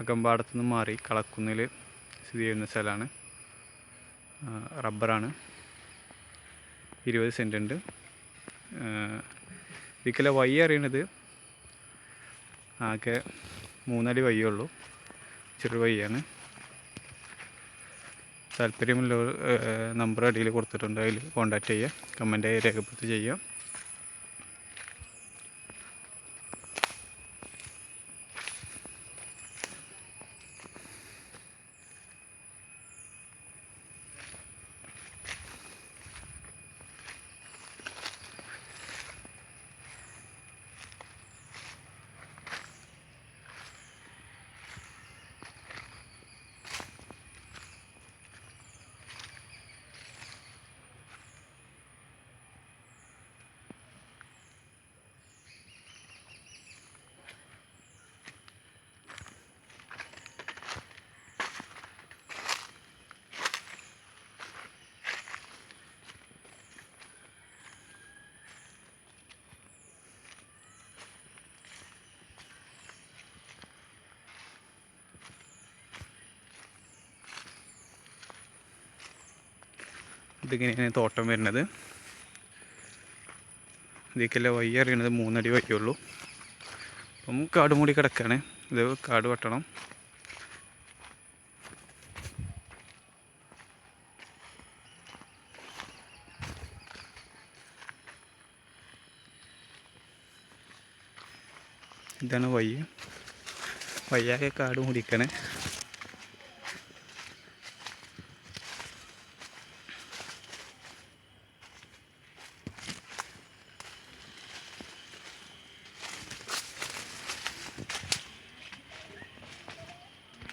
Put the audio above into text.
അകമ്പാടത്തു നിന്ന് മാറി കളക്കുന്നിൽ സ്ഥിതി ചെയ്യുന്ന സ്ഥലമാണ്. റബ്ബറാണ്. ഇരുപത് സെന്റ് ഉണ്ട്. ഇതിക്കലെ വഴി അറിയണത് ആകെ മൂന്നടി വഴിയുള്ളൂ ചെറു വഴിയാണ്. താല്പര്യമുള്ള നമ്പർ അടിയിൽ കൊടുത്തിട്ടുണ്ട്. അതിൽ കോൺടാക്റ്റ് ചെയ്യുക കമന്റായി രേഖപ്പെടുത്തി ചെയ്യുക. ഇതിങ്ങനെയാണ് തോട്ടം വരുന്നത്. ഇതിലേക്കല്ല വഴി അറിയണത്? മൂന്നടി വഴിയുള്ളൂ. അപ്പം കാട് മൂടി കിടക്കുകയാണ് ഇത് കാട് വെട്ടണം. ഇതാണ് വയ്യ വയ്യാകെ കാട് മൂടിക്കണേ